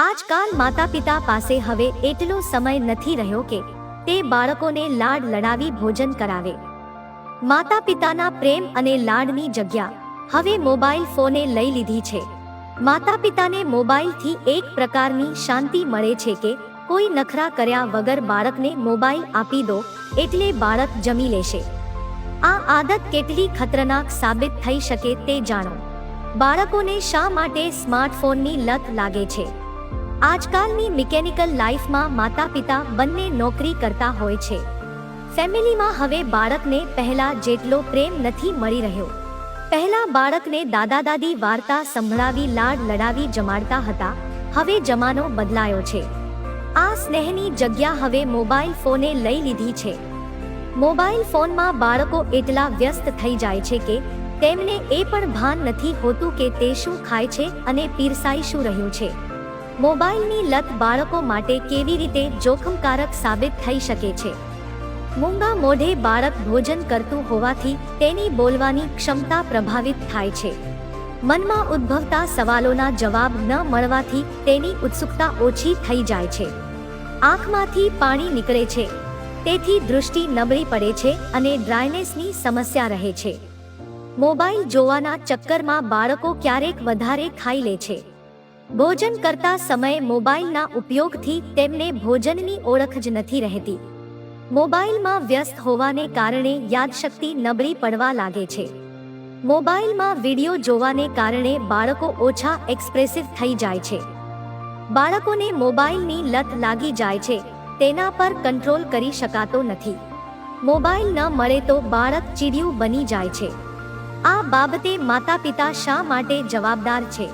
આજકાલ માતા પિતા પાસે હવે એટલો સમય નથી રહ્યો કે તે બાળકોને લાડ લડાવી ભોજન કરાવે. માતા પિતાના પ્રેમ અને લાડની જગ્યા હવે મોબાઈલ ફોને લઈ લીધી છે. માતા પિતાને મોબાઈલથી એક પ્રકારની શાંતિ મળે છે કે કોઈ નખરા કર્યા વગર બાળકને મોબાઈલ આપી દો એટલે બાળક જમી લેશે. આ આદત કેટલી ખતરનાક સાબિત થઈ શકે તે જાણો. બાળકોને શા માટે સ્માર્ટફોનની લત લાગે છે? આજકાલની મિકેનિકલ લાઈફમાં માતા પિતા બંને નોકરી કરતા હોય છે. ફેમિલીમાં હવે બાળકને પહેલા જેટલો પ્રેમ નથી મળી રહ્યો. પહેલા બાળકને દાદા દાદી વાર્તા સંભળાવી, લાડ લડાવી જમાડતા હતા, હવે જમાનો બદલાયો છે. આ સ્નેહની જગ્યા હવે મોબાઈલ ફોને લઈ લીધી છે. મોબાઈલ ફોનમાં બાળકો એટલા વ્યસ્ત થઈ જાય છે કે તેમને એ પણ ભાન નથી હોતું કે તે શું ખાય છે અને પીરસાઈ શું રહ્યું છે. મોબાઈલની લત બાળકો માટે કેવી રીતે જોખમકારક સાબિત થઈ શકે છે? મૂંગા મોઢે બાળક ભોજન કરતું હોવાથી તેની બોલવાની ક્ષમતા પ્રભાવિત થાય છે. મનમાં ઉદ્ભવતા સવાલોના જવાબ ન મળવાથી તેની ઉત્સુકતા ઓછી થઈ જાય છે. આંખમાંથી પાણી નીકળે છે. તેથી દૃષ્ટિ નબળી પડે છે અને ડ્રાયનેસની સમસ્યા રહે છે. મોબાઈલ જોવાના ચક્કરમાં બાળકો ક્યારેક વધારે ખાઈ લે છે. ભોજન કરતા સમયે મોબાઈલના ઉપયોગથી તેમને ભોજનની ઓળખ જ નથી રહેતી. મોબાઈલમાં વ્યસ્ત હોવાને કારણે યાદશક્તિ નબળી પડવા લાગે છે. મોબાઈલમાં વીડિયો જોવાને કારણે બાળકો ઓછા એક્સપ્રેસિવ થઈ જાય છે. બાળકોને મોબાઈલની લત લાગી જાય છે, તેના પર કંટ્રોલ કરી શકાતો નથી. મોબાઈલ ન મળે તો બાળક ચીડિયું બની જાય છે. આ બાબતે માતા પિતા શા માટે જવાબદાર છે?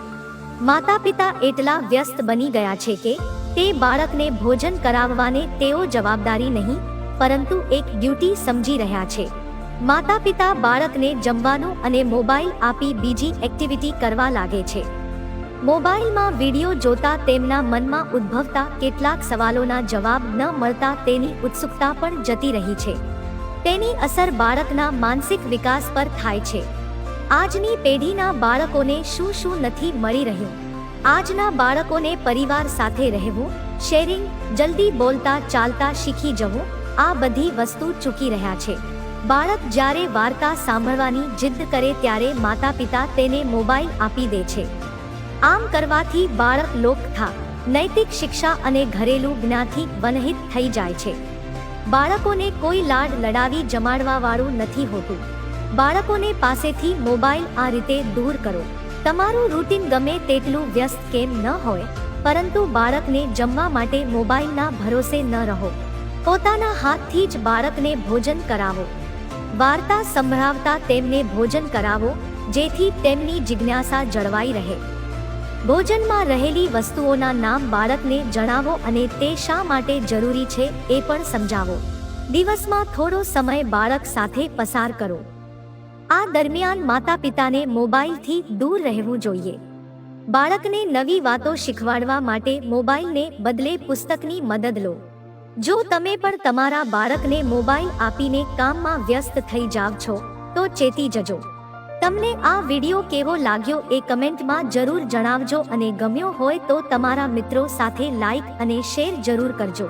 માતા પિતા એટલા વ્યસ્ત બની ગયા છે કે તે બાળકને ભોજન કરાવવાને તેઓ જવાબદારી નહીં, પરંતુ એક ડ્યુટી સમજી રહ્યા છે. માતા પિતા બાળકને જમવાનું અને મોબાઈલ આપી બીજી એક્ટિવિટી કરવા લાગે છે. મોબાઈલમાં વીડિયો જોતા તેમના મનમાં ઉદ્ભવતા કેટલાક સવાલોના જવાબ ન મળતા તેની ઉત્સુકતા પણ જતી રહી છે. તેની અસર બાળકના માનસિક વિકાસ પર થાય છે. આજની પેઢીના બાળકોને શું શું નથી મળી રહ્યું? આજના બાળકોને પરિવાર સાથે રહેવું, શેરિંગ, જલ્દી બોલતા ચાલતા શીખી જવું, આ બધી વસ્તુ ચૂકી રહ્યા છે. બાળક જ્યારે વાર્તા સાંભળવાની જિદ્દ કરે ત્યારે માતા પિતા તેને મોબાઈલ આપી દે છે. આમ કરવાથી બાળક લોકથા, નૈતિક શિક્ષા અને ઘરેલું જ્ઞાથી વનહિત થઈ જાય છે. બાળકોને કોઈ લાડ લડાવી જમાડવા વાળું નથી હોતું. બાળકોને પાસેથી મોબાઈલ આ રીતે દૂર કરો. તમારું રૂટીન ગમે તેટલું વ્યસ્ત કેમ ન હોય, પરંતુ બાળકને જમવા માટે મોબાઈલના ભરોસે ન રહો. પોતાના હાથથી જ બાળકને ભોજન કરાવો. વાર્તા સંભળાવતા તેમને ભોજન કરાવો, જેથી તેમની જિજ્ઞાસા જળવાઈ રહે. ભોજનમાં રહેલી વસ્તુઓના નામ બાળકને જણાવો અને તે શા માટે જરૂરી છે એ પણ સમજાવો. દિવસમાં થોડો સમય બાળક સાથે પસાર કરો. આ દરમિયાન માતા પિતાને મોબાઈલથી દૂર રહેવું જોઈએ. બાળકને નવી વાતો શીખવાડવા માટે મોબાઈલને બદલે પુસ્તકની મદદ લો. જો તમે પણ તમારા બાળકને મોબાઈલ આપીને કામમાં વ્યસ્ત થઈ જાવ છો, તો ચેતી જજો. તમને આ વિડિયો કેવો લાગ્યો એ કમેન્ટમાં જરૂર જણાવજો અને ગમ્યો હોય તો તમારા મિત્રો સાથે લાઈક અને શેર જરૂર કરજો.